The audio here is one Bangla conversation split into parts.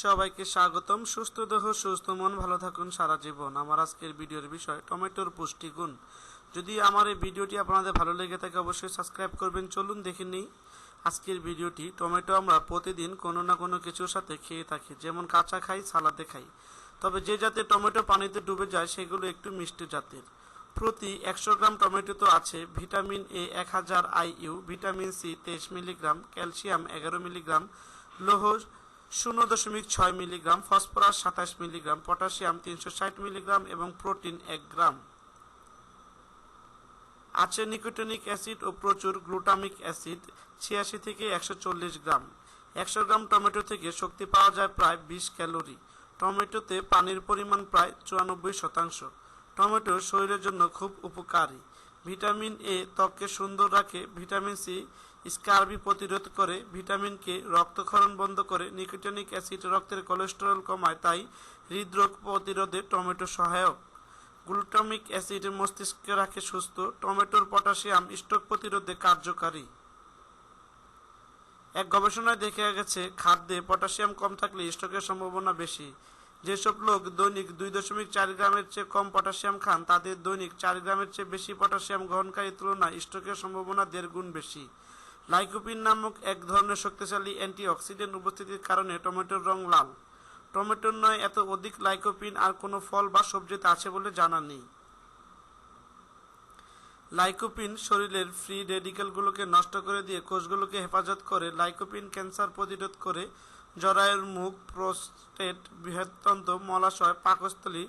সবাইকে স্বাগতম। সুস্থ দেহ, সুস্থ মন, ভালো থাকুন সারা জীবন। আমার আজকের ভিডিওর বিষয়, টমেটোর পুষ্টিগুণ। যদি আমার এই ভিডিওটি আপনাদের ভালো লেগে থাকে, অবশ্যই সাবস্ক্রাইব করবেন। চলুন দেখে নিই, আজকের ভিডিওটি টমেটো আমরা প্রতিদিন কোনো না কোনো কিছুর সাথে খেয়ে থাকি। যেমন কাঁচা খাই, সালাদে খাই। তবে যে জাতের টমেটো পানিতে ডুবে যায়, সেগুলো একটু মিষ্টি জাতের। প্রতি একশো গ্রাম টমেটোতে আছে। ভিটামিন এ এক হাজার আইইউ ভিটামিন সি তেইশ মিলিগ্রাম, ক্যালসিয়াম এগারো মিলিগ্রাম, লৌহ শূন্য দশমিক ছয় মিলিগ্রাম, ফসফরাস সাতাশ মিলিগ্রাম, পটাশিয়াম তিনশো ষাট মিলিগ্রাম এবং প্রোটিন এক গ্রাম। আছে নিকোটিনিক অ্যাসিড ও প্রচুর গ্লুটামিক অ্যাসিড, ছিয়াশি থেকে একশো চল্লিশ গ্রাম। একশো গ্রাম টমেটো থেকে শক্তি পাওয়া যায় প্রায় বিশ ক্যালোরি। টমেটোতে পানির পরিমাণ প্রায় চুরানব্বই শতাংশ। টমেটো শরীরের জন্য খুব উপকারী। ভিটামিন এ ত্বককে সুন্দর রাখে, ভিটামিন সি, স্কার্বি প্রতিরোধ করে, ভিটামিন কে রক্তক্ষরণ বন্ধ করে, নিকোটিনিক অ্যাসিড রক্তের কোলেস্টেরল কমায়, তাই হৃদরোগ প্রতিরোধে টমেটো সহায়ক। গ্লুটামিক অ্যাসিড মস্তিষ্কে রাখে সুস্থ, টমেটোর পটাশিয়াম স্ট্রোক প্রতিরোধে কার্যকারী। এক গবেষণায় দেখা গেছে, খাদ্যে পটাশিয়াম কম থাকলে স্ট্রোকের সম্ভাবনা বেশি। যেসব লোক দৈনিক দুই দশমিক চার গ্রামের চেয়ে কম পটাশিয়াম খান, তাদের দৈনিক চার গ্রামের চেয়ে বেশি পটাশিয়াম গ্রহণকারীর তুলনায় স্ট্রোকের সম্ভাবনা দেড় গুণ বেশি। লাইকোপিন নামক এক ধরনের শক্তিশালী অ্যান্টিঅক্সিডেন্ট উপস্থিতির কারণে টমেটোর রং লাল। টমেটোর নয়, এত অধিক লাইকোপিন আর কোনো ফল বা সবজিতে আছে বলে জানা নেই। লাইকোপিন শরীরের ফ্রি রেডিকেলগুলোকে নষ্ট করে দিয়ে কোষগুলোকে হেফাজত করে লাইকোপিন ক্যান্সার প্রতিরোধ করে জরায়ুর মুখ, প্রোস্টেট বৃহত্তন্ত্র মলাশয়, পাকস্থলী,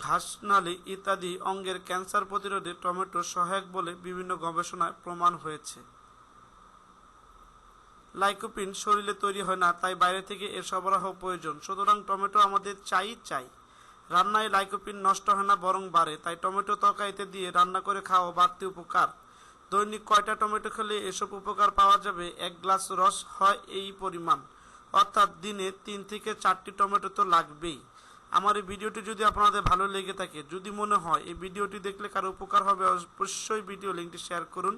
ঘাসনালী ইত্যাদি অঙ্গের ক্যান্সার প্রতিরোধে টমেটো সহায়ক বলে বিভিন্ন গবেষণায় প্রমাণ হয়েছে। লাইকোপিন শরীরে তৈরি হয় না, তাই বাইরে থেকে এর সরবরাহ প্রয়োজন। সুতরাং টমেটো আমাদের চাই চাই। রান্নায় লাইকোপিন নষ্ট হয় না, বরং বাড়ে। তাই টমেটো তরকারিতে দিয়ে রান্না করে খাওয়া বাড়তি উপকার। দৈনিক কয়টা টমেটো খেলে এসব উপকার পাওয়া যাবে? এক গ্লাস রস হয় এই পরিমাণ। অর্থাৎ দিনে তিন থেকে চারটি টমেটো তো লাগবেই। আমার এই ভিডিওটি যদি আপনাদের ভালো লেগে থাকে, যদি মনে হয় এই ভিডিওটি দেখলে কারও উপকার হবে, অবশ্যই ভিডিও লিঙ্কটি শেয়ার করুন,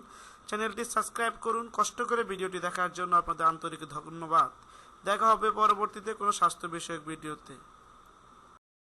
চ্যানেলটি সাবস্ক্রাইব করুন, কষ্ট করে ভিডিওটি দেখার জন্য আপনাদের আন্তরিক ধন্যবাদ। দেখা হবে পরবর্তীতে কোনো স্বাস্থ্য বিষয়ক ভিডিওতে।